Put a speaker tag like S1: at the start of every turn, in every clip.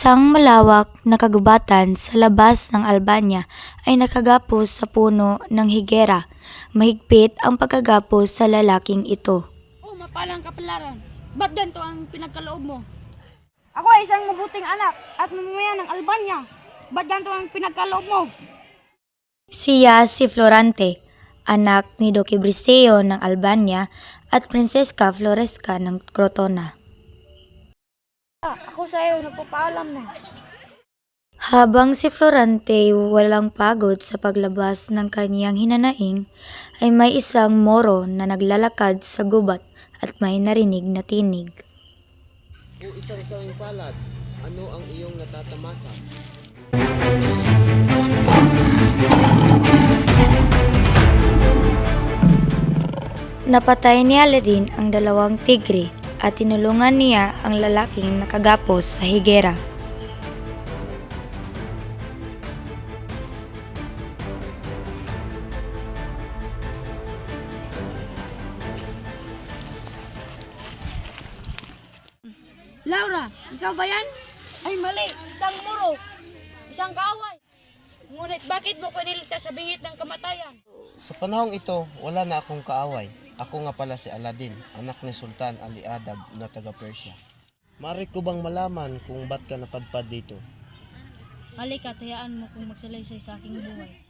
S1: Isang malawak na kagubatan sa labas ng Albania ay nakagapos sa puno ng higera. Mahigpit ang pagkagapos sa lalaking ito.
S2: Oh, mapalang kapalaran. Ba't ganito ang pinagkaloob mo? Ako ay isang mabuting anak at mamamayan ng Albania. Ba't ganito ang pinagkaloob mo?
S1: Siya si Florante, anak ni Duque Briseo ng Albania at Prinsesca Floresca ng Crotona.
S2: Ako sa iyo nagpapaalam na.
S1: Habang si Florante walang pagod sa paglabas ng kanyang hinanaing, ay may isang moro na naglalakad sa gubat at may narinig na tinig.
S3: O isang sawing palad, ano ang iyong natatamasa?
S1: Napatay ni Aladdin ang dalawang tigre at tinulungan niya ang lalaking nakagapos sa higera.
S2: Laura, ikaw ba yan? Ay mali, isang muro. Isang kaaway. Ngunit bakit mo ko niligtas sa bingit ng kamatayan?
S3: Sa panahong ito, wala na akong kaaway. Ako nga pala si Aladdin, anak ni Sultan Ali Adab na taga Persia. Mari ko bang malaman kung ba't ka napadpad dito?
S2: Halika, tayaan mo kung magsalaysay sa aking buhay.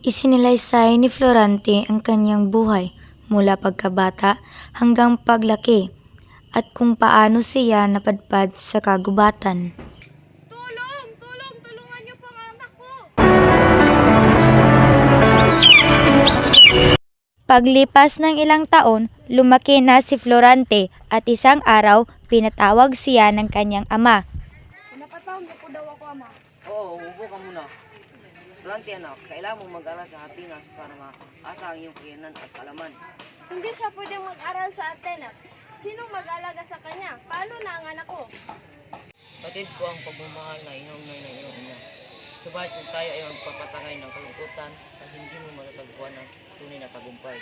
S1: Isinilaysay ni Florante ang kanyang buhay mula pagkabata hanggang paglaki at kung paano siya napadpad sa kagubatan. Paglipas ng ilang taon, lumaki na si Florante at isang araw pinatawag siya ng kanyang ama.
S2: Napatawag niyo po daw ako, ama.
S4: Oo, umupo ka muna. Durante anak, kailangan mo mag-aral sa Atenas para maasa ang iyong kakayanan at kalaman.
S5: Hindi siya pwedeng mag-aral sa Atenas. Sino mag-alaga sa kanya? Paano na ang anak ko?
S4: Batid ko ang pagmamahal na inugnay ng iyong ina. Subalit kung tayo ay magpapatangay ng kalungkutan hindi mo matatagpuan ang tunay na tagumpay.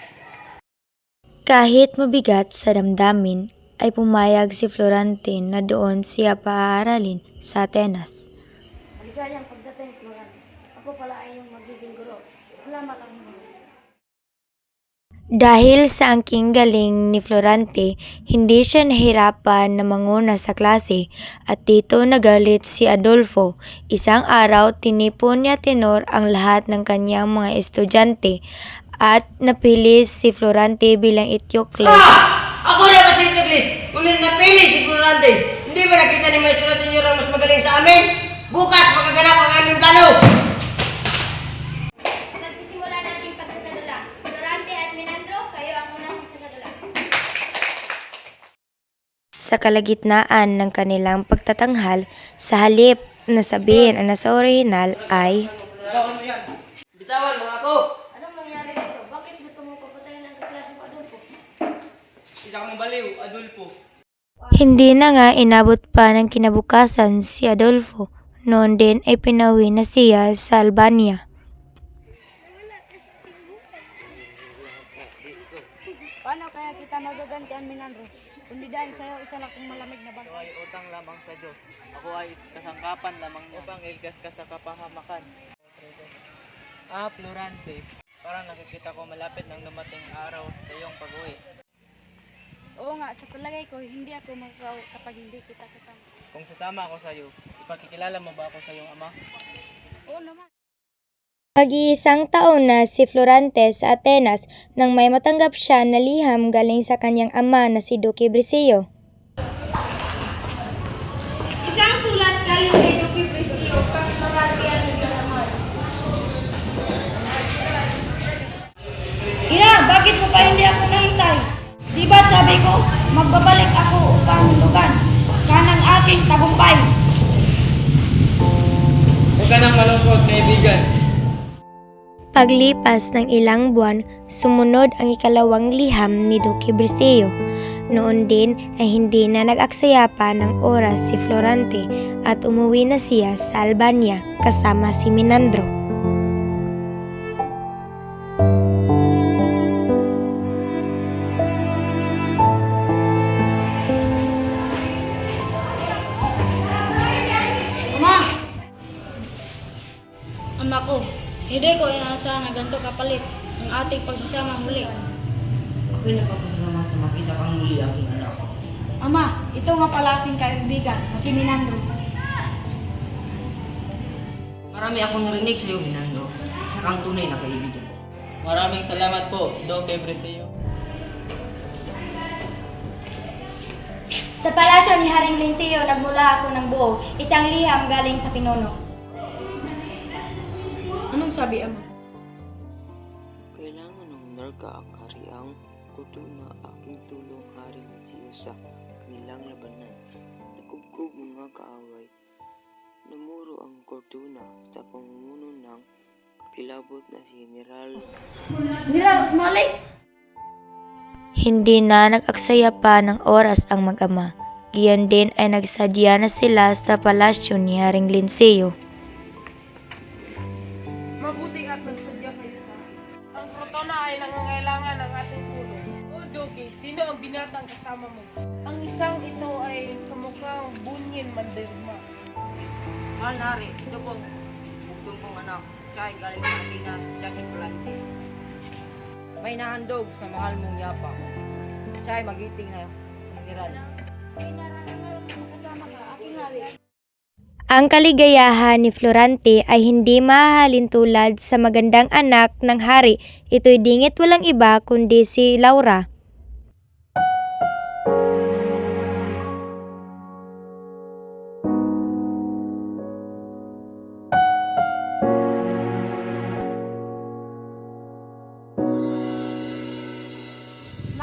S1: Kahit mabigat sa damdamin, ay pumayag si Florante na doon siya paaralin sa Atenas.
S5: Maligayang pagdating, Floran. Ako pala ay yung magiging guro. Salamat ang mga.
S1: Dahil sa angking galing ni Florante, hindi siya nahirapan na manguna sa klase at dito nagalit si Adolfo. Isang araw, tinipon niya tenor ang lahat ng kanyang mga estudyante at napili si Florante bilang Etiocles.
S6: Ako na ba si Tuglis? Ulit na pili si Florante. Hindi ba nakita ni Maestro Tenyor ang mas magaling sa amin? Bukas magaganap ang aming plano.
S5: Nagsisimula na ating pagsasadula. Florante at Minandro, kayo ang unang magsasadula.
S1: Sa kalagitnaan ng kanilang pagtatanghal, sa halip na sabihin ang nasa orihinal ay
S6: Bitawan mo ako.
S5: Anong nangyari dito? Bakit gusto mo papatayin ang kaklase mo, Adolfo?
S1: Hindi na nga inabot pa ng kinabukasan si Adolfo. Noon din ay pinawi na siya sa Albania.
S2: Paano kaya kita magagantian, Minandro? Kundi dahil sa'yo, isa lang kong malamig na
S4: Ito
S2: bangkay.
S4: ay utang lamang sa Diyos. Ako ay kasangkapan lamang niya upang ilgas ka sa kapahamakan. Ah, Florante. Parang nakikita ko malapit ng dumating araw sa iyong pag-uwi.
S2: Oo nga, sa palagay ko, hindi ako magsaw kapag hindi kita kasama.
S4: Kung sasama ako sa iyo, ipakikilala mo ba ako sa iyong ama?
S2: Oo naman.
S1: Mag-iisang taon na si Florante sa Atenas nang may matanggap siya na liham galing sa kanyang ama na si Duque Briseo.
S5: Isang sulat galing kay Duque at Minamor.
S2: Ina, bakit mo pa hindi ako nahintay? Di ba sabi ko, magbabalik ako upang lugan kanang aking tagumpay.
S4: Huwag ka nang malungkot, kaibigan.
S1: Paglipas ng ilang buwan, sumunod ang ikalawang liham ni Duque Briseo. Noon din ay hindi na nag-aksaya pa ng oras si Florante at umuwi na siya sa Albania kasama si Minandro.
S2: Kapalit ang ating pagsasama muli.
S7: Ako'y nagpapasalamat na makita kang muli aking anak.
S2: Ama, ito nga pala ating kaibigan na si Minandro.
S7: Marami akong narinig sa iyo, Minandro. Isa kang tunay na kaibigan.
S4: Maraming salamat po, Doc Ebreseo.
S1: Sa palasyo ni Haring Linseo, nagmula ako ng buo, isang liham galing sa pinuno.
S2: Anong sabi, Ama?
S8: Kailangan ng narka ang hariang kuto na aking tulong haring siya sa kanilang labanan. Nakubkub mga kaaway. Namuro ang Cortuna sa pamumuno ng kilabot na si General
S2: General Usmali!
S1: Hindi na nag-aksaya pa ng oras ang mag-ama. Giyan din ay nagsadya na sila sa palasyo ni Haring Linseo.
S5: Kasama mo? Ang isang ito ay kamukhang bunyin mandirma.
S7: Mahal na hari, ito pong bugtong kong anak. Siya ay galing sa Pinas, siya si Volante. May nahandog sa mahal mong yapa. Siya ay magiting na general.
S1: Ang kaligayahan ni Florante ay hindi mahahalin tulad sa magandang anak ng hari. Ito'y dingit walang iba kundi si Laura.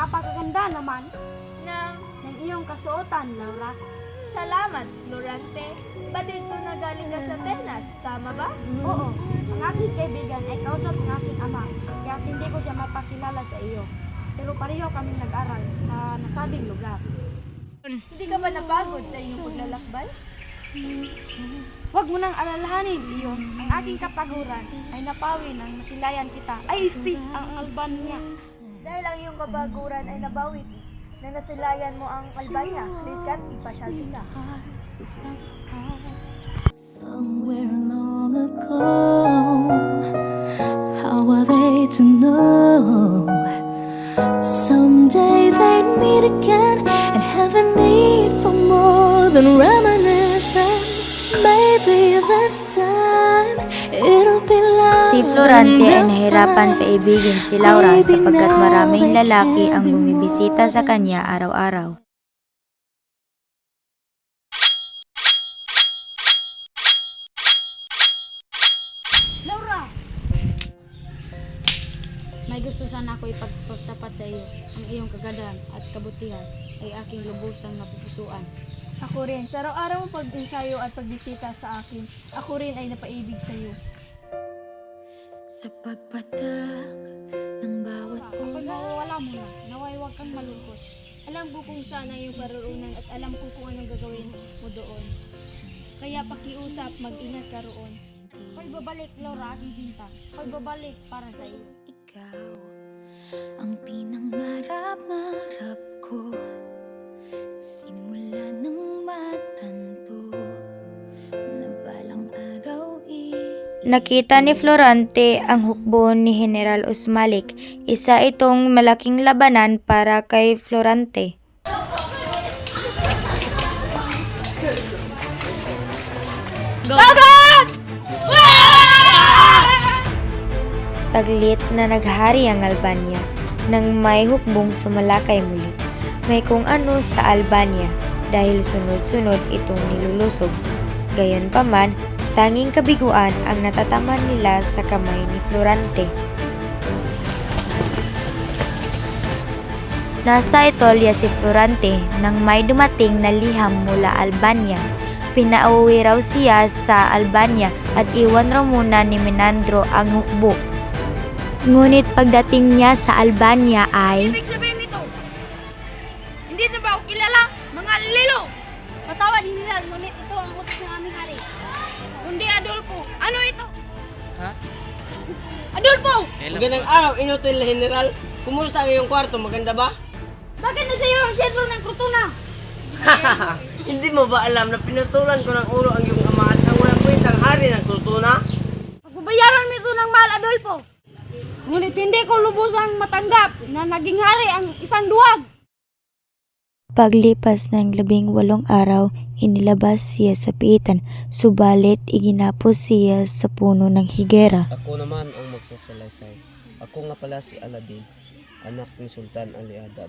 S2: Napakaganda naman na ng iyong kasuotan, Laura.
S5: Salamat, Florante. Batid ko na galing ka sa Tenas, tama ba?
S2: Oo, ang aking kaibigan ay kausap ng aking ama, kaya hindi ko siya mapakilala sa iyo. Pero pareho kami nag-aral sa nasabing lugar.
S5: Hindi ka ba napagod sa iyong paglalakbay?
S2: Huwag mo nang alalahanin iyon. Ang aking kapaguran ay napawi nang masilayan kita. Ay, isti ang Albania.
S5: Dahil ang iyong kabaguran ay nabawi na nasilayan mo ang Albania, God, ipasyal kita.
S9: Somewhere long ago, how are they to know? Someday they'd meet again and have a need for more than reminiscing. Maybe this
S1: Si Florante ay nahirapan paibigin si Laura sapagkat maraming lalaki ang bumibisita sa kanya araw-araw.
S2: Laura! May gusto sana ako ipagpagtapat sa iyo. Ang iyong kagandahan at kabutihan ay aking lubusang napupusuan.
S5: Ako rin, sa araw-araw mong pag-ensayo at pagbisita sa akin, ako rin ay napaibig sa iyo.
S9: Sa pagpatak ng bawat
S2: Kapag mawawala mo na, naway huwag kang malungkot.
S5: Alam ko kung saan ang iyong paroonan at alam ko kung anong gagawin mo doon. Kaya pakiusap, mag-ingat ka roon.
S2: Ako'y babalik, Laura, aking binta. Ako'y babalik para sa iyo.
S9: ikaw ang pinangarap-ngarap ko simula nang matanto na balang araw i
S1: Nakita ni Florante ang hukbo ni General Usmalik. Isa itong malaking labanan para kay Florante. Saglit na naghari ang Albania nang may hukbong sumalakay muli. May kung ano sa Albania dahil sunod-sunod itong nilulusog. Gayon pa man, tanging kabiguan ang natataman nila sa kamay ni Florante. Nasa Etolya si Florante nang may dumating na liham mula Albania. Pinauwi raw siya sa Albania at iwan raw muna ni Menandro ang hukbo. Ngunit pagdating niya sa Albania ay
S2: hindi na ba ako kilala? Mga lilo! Patawad nila, ngunit ito ang utos ng aming hari. Kundi Adolfo. Ano ito?
S4: Ha?
S2: Adolfo!
S6: Magandang araw, inutil na General. Kumusta ang iyong kwarto? Maganda ba?
S2: Bakit na sa iyo ang sentro ng krutuna?
S6: Hindi mo ba alam na pinutulan ko ng ulo ang iyong ama at ang walang kwentang hari ng kultuna?
S2: Pagbabayaran ko lubusang matanggap na naging hari ang isang duwag.
S1: Paglipas ng labing walong araw, inilabas siya sa piitan, subalit iginapos siya sa puno ng higera.
S3: Ako naman ang magsasalaysay. Ako nga pala si Aladdin, anak ni Sultan Ali Adab.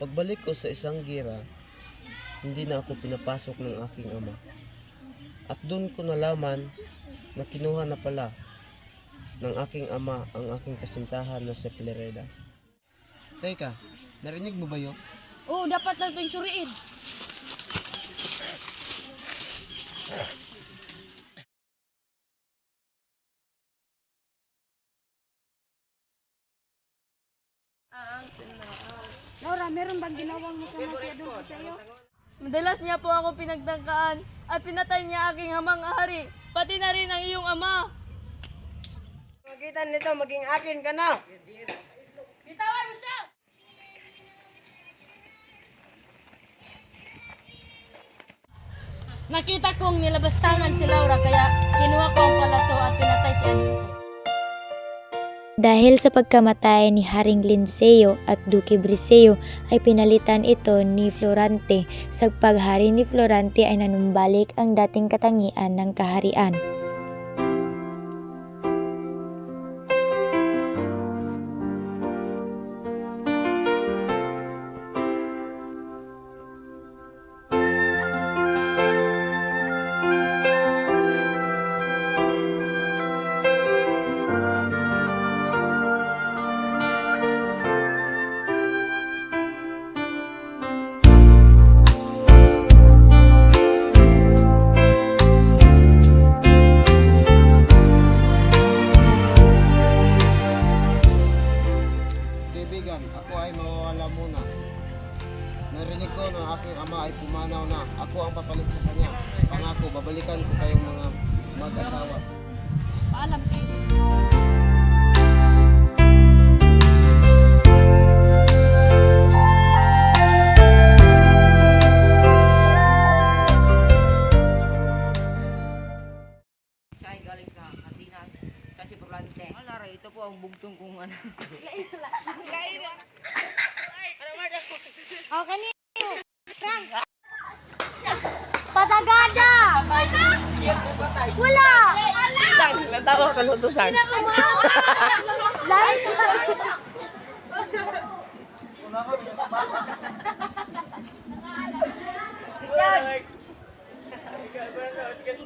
S3: Pagbalik ko sa isang gira, hindi na ako pinapasok ng aking ama. At doon ko nalaman na kinuha na pala ng aking ama ang aking kasintahan na si Plereda. Teka, narinig mo ba yun?
S2: Oo, dapat nating suriin. Laura, meron bang ginawang masama si Adolfo sa iyo?
S10: Madalas niya po ako pinagtangkaan at pinatay niya aking hamang hari, pati na rin ang iyong ama.
S6: Magitan nito, maging akin ka na.
S2: Bitawan mo siya!
S10: Nakita kong nilabastangan si Laura kaya kinuha ko ang palaso at pinatay si Adolfo.
S1: Dahil sa pagkamatay ni Haring Linceo at Duque Briseo ay pinalitan ito ni Florante. Sa paghari ni Florante ay nanumbalik ang dating katangian ng kaharian.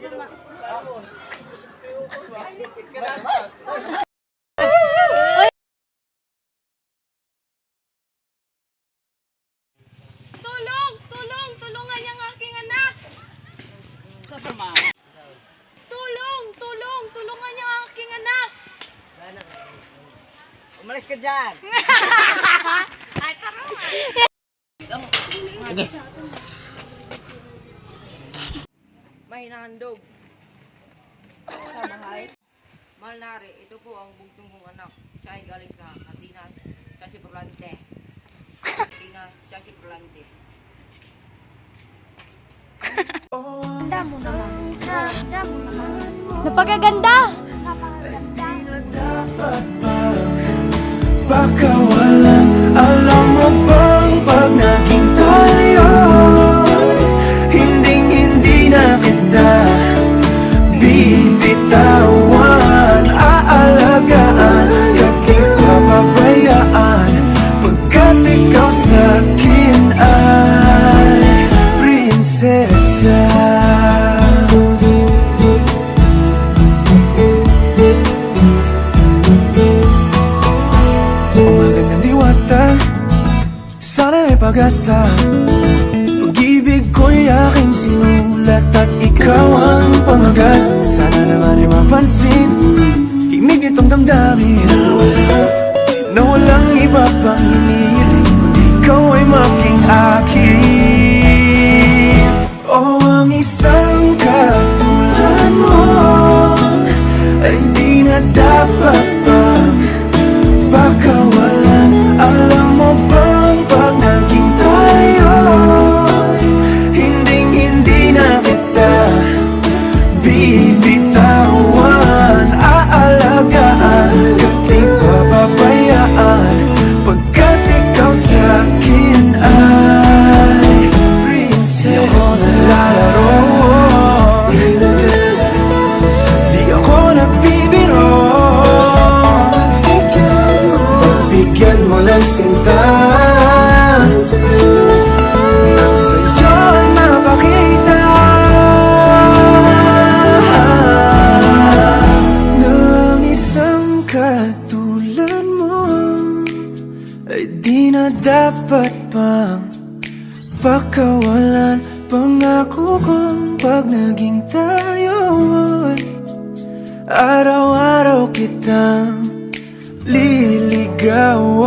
S10: Tulong! Tulong! Tulungan niya ang aking anak! Tulong! Tulong! Tulungan niya ang aking anak!
S6: Umalis ka dyan.
S7: May nahandog. Sa mahal. Malnari, ito po ang bugtong kong anak. Siya ay galing sa Katinas. Siya si Florante. Katinas, siya si Florante.
S2: Napakaganda!
S11: Baka Araw-araw kitang liligawan